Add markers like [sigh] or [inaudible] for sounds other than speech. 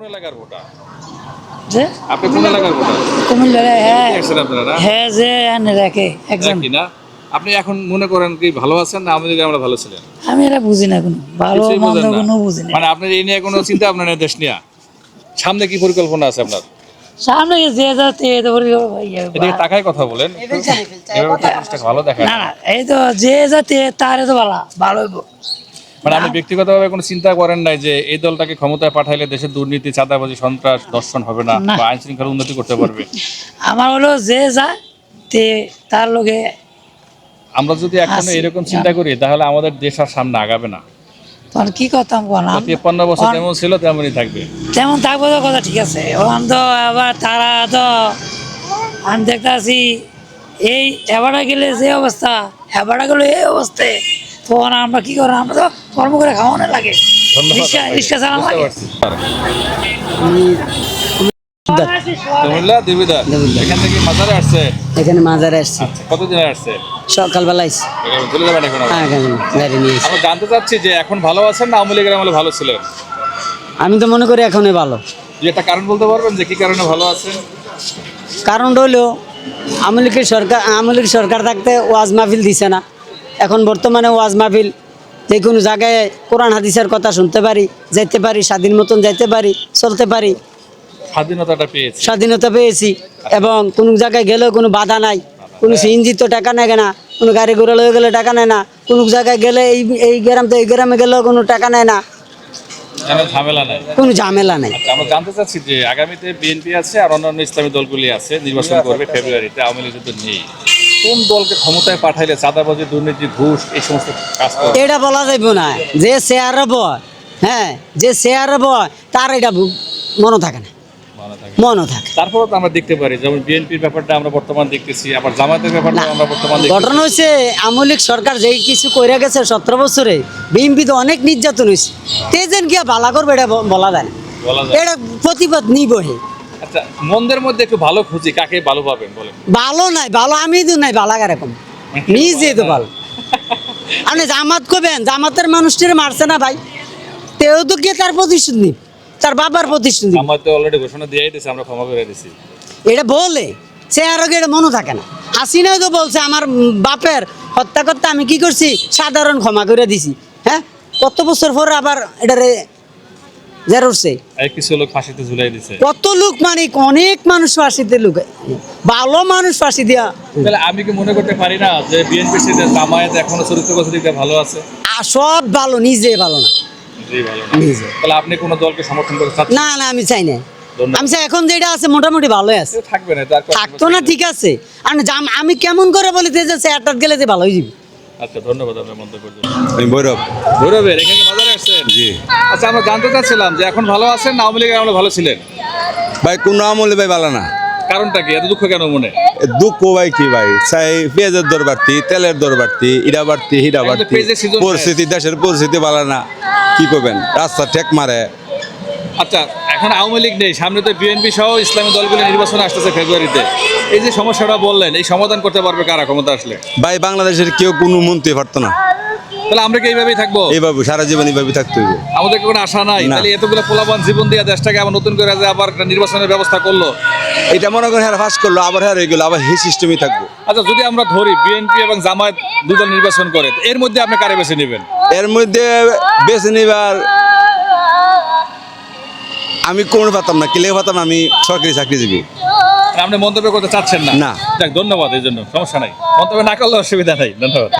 কোন এলাকার ভোটার? যে? আপনি কোন এলাকার ভোটার? কুমিল্লার হ্যাঁ। আপনারা? হ্যাঁ যে এনে রাখে একজন। একই না? আপনি এখন মনে করেন কি ভালো আছেন না আমাদের আমরা ভালো ছিলেন? আমি এটা বুঝি না কোনো। ভালো মন্দ কোনো বুঝি না। মানে আপনার এই নিয়ে কোনো চিন্তা আপনার নেই দেশ নিয়ে? সামনে কি পরিকল্পনা আছে আপনার? সামনে যে যাতে ইয়ে, এদিকে তাকায় কথা বলেন। ভালো দেখায় না না। এই তো যে যাতে তারে তো ভালো ভালো হইব। মানে আপনি ব্যক্তিগতভাবে কোনো চিন্তা করেন নাই যে এই দলটাকে ক্ষমতায় পাঠাইলে দেশের দুর্নীতি চাঁদাবাজি সন্ত্রাস দর্শন হবে না। বা আইন শৃঙ্খলা উন্নতি করতে পারবে? [laughs] আমার হলো যে যায় তে তার লগে আমরা যদি এখন এরকম চিন্তা করি তাহলে আমাদের দেশ আর সামনে আগাবে না। তখন কি করতাম কোন তিপ্পান্ন বছর যেমন ছিল তেমনই থাকবে। তেমন থাকব তো কথা ঠিক আছে। ওখান তো আবার তারা তো আমি দেখতে এই এবারে গেলে যে অবস্থা এবারে গেলে এই অবস্থায় তখন আমরা কি করব আমরা তো কর্ম করে খাওয়ানো লাগে। ধন্যবাদ রিক্সা চালানো লাগে পারছি। এখান থেকে মাজারে আসছে? আসছি। আচ্ছা কতদিন আসছে? সকালবেলা আসছি। চলে যাবেন এখন হ্যাঁ এখানে গাড়ি নিয়ে এসছি। জানতে চাচ্ছি যে এখন ভালো আছেন না আমলে ভালো ছিলেন? আমি তো মনে করি এখনই ভালো। একটা কারণ বলতে পারবেন যে কি কারণে ভালো আছেন? কারণটা হলো আওয়ামী লীগের সরকার আওয়ামী সরকার থাকতে ওয়াজ মাহফিল দিছে না। এখন বর্তমানে ওয়াজ মাহফিল যে কোনো জায়গায় কোরআন হাদিসের কথা শুনতে পারি যাইতে পারি স্বাধীন মতন যাইতে পারি চলতে পারি। স্বাধীনতাটা পেয়েছি। স্বাধীনতা পেয়েছি এবং কোনো জায়গায় গেলেও কোনো বাধা নাই। কোনো সিএনজি তো টাকা নেয় না কোনো গাড়ি ঘোড়া লয়ে গেলে টাকা নেয় না কোনো জায়গায় গেলে এই এই গ্রাম তো এই গ্রামে গেলেও কোনো টাকা নেয় না। কেন ঝামেলা নাই। কোনো ঝামেলা নেই। আচ্ছা আমরা জানতে চাচ্ছি যে আগামীতে বিএনপি আছে আর অন্যান্য ইসলামী দলগুলি আছে নির্বাচন করবে ফেব্রুয়ারিতে আওয়ামী লীগ নেই। কোন দলকে ক্ষমতায় পাঠাইলে চাঁদাবাজি দুর্নীতি ঘুষ এই সমস্ত কাজ এটা বলা যাইব না। যে শেয়ারে বয় হ্যাঁ যে শেয়ারে বয় তার এটা মনে থাকে না। থাকে। মনে থাকে। তারপরেও তো আমরা দেখতে পারি যেমন বিএনপির ব্যাপারটা আমরা বর্তমান দেখতেছি আবার জামাতের ব্যাপারটা আমরা বর্তমান ঘটনা হচ্ছে লীগ সরকার যেই কিছু করে গেছে সতেরো বছরে বিএনপি তো অনেক নির্যাতন হয়েছে তেজেন গিয়া বালা করবে এটা বলা যায় না। এটা প্রতিবাদ নিবহে। আচ্ছা মন্দের মধ্যে একটু ভালো খুঁজি কাকে ভালো পাবেন বলেন? ভালো নাই ভালো আমি তো নাই ভালো এরকম নিজে তো ভালো? আপনি জামাত কবেন জামাতের মানুষটির মারছে না ভাই। তেও তো গিয়ে তার প্রতিশোধ নি তার বাবার প্রতিশোধ আমার তো অলরেডি ঘোষণা দিয়ে দিয়েছে আমরা ক্ষমা করে দিছি। এটা বলে সে আরও এটা মনে থাকে না। হাসিনাও তো বলছে আমার বাপের হত্যা করতে আমি কি করছি? সাধারণ ক্ষমা করে দিছি। হ্যাঁ? কত বছর পর আবার এটারে কিছু লোক ফাঁসিতে ঝুলাই দিছে। কত লোক মানে অনেক মানুষ ফাঁসিতে লোক। ভালো মানুষ ফাঁসি দিয়া। তাহলে আমি কি মনে করতে পারি না যে বিএনপি জামায়াত এখনও চরিত্র ভালো আছে? আর সব ভালো নিজে ভালো না। জি, ভালো না। তাহলে আপনি কোন দলকে সমর্থন করে চাচ্ছেন? না না আমি চাই না। আমি চাই এখন যেটা আছে মোটামুটি ভালোই আছে। থাকবে না তার থাকতো না ঠিক আছে। আর জাম আমি কেমন করে বলি যে চেয়ারটার গেলে যে ভালো হয়ে যাবে। আচ্ছা ধন্যবাদ আপনার মন্তব্যের জন্য। আমি ভৈরব। ভৈরবের এখানে মাজারে আসছেন? জি। আচ্ছা আমরা জানতে চাচ্ছিলাম যে এখন ভালো আছেন না আওয়ামী লীগের আমলে ভালো ছিলেন? ভাই কোনো আমলে ভাই ভালো না। কারণটা কি? এত দুঃখ কেন মনে? দুঃখ ভাই কি ভাই? চাই পেঁয়াজের দর বাড়তি তেলের দর বাড়তি ইটা বাড়তি হিটা বাড়তি। পরিস্থিতি দেশের পরিস্থিতি ভালো না। কি করবেন? রাস্তা ঠেক মারে। আচ্ছা এখন আওয়ামী লীগ নেই। সামনে তো বিএনপি সহ ইসলামী দলগুলো নির্বাচন আসতেছে ফেব্রুয়ারিতে। এই যে সমস্যাটা বললেন এই সমাধান করতে পারবে কারা ক্ষমতা আসলে? ভাই বাংলাদেশের কেউ কোনো মন্ত্রী পারতো না। তাহলে আমরা কি এইভাবেই থাকব? এইভাবে সারা জীবন এইভাবে থাকতে হবে আমাদের কোনো আশা নাই। তাহলে এতগুলো পোলাপান জীবন দিয়ে দেশটাকে আবার নতুন করে যে আবার একটা নির্বাচনের ব্যবস্থা করল। এটা মনে করেন হ্যাঁ ফাঁস করল আবার হ্যাঁ গেলো আবার সেই সিস্টেমই থাকব। আচ্ছা যদি আমরা ধরি বিএনপি এবং জামায়াত দুজন নির্বাচন করে এর মধ্যে আপনি কারে বেছে নেবেন? এর মধ্যে বেছে নিবার আমি কোন পাতাম না কিলে পাতাম আমি সরকারি চাকরিজীবী আপনি মন্তব্য করতে চাচ্ছেন না? না। ধন্যবাদ এই জন্য সমস্যা নাই। মন্তব্য না করলে অসুবিধা নাই ধন্যবাদ।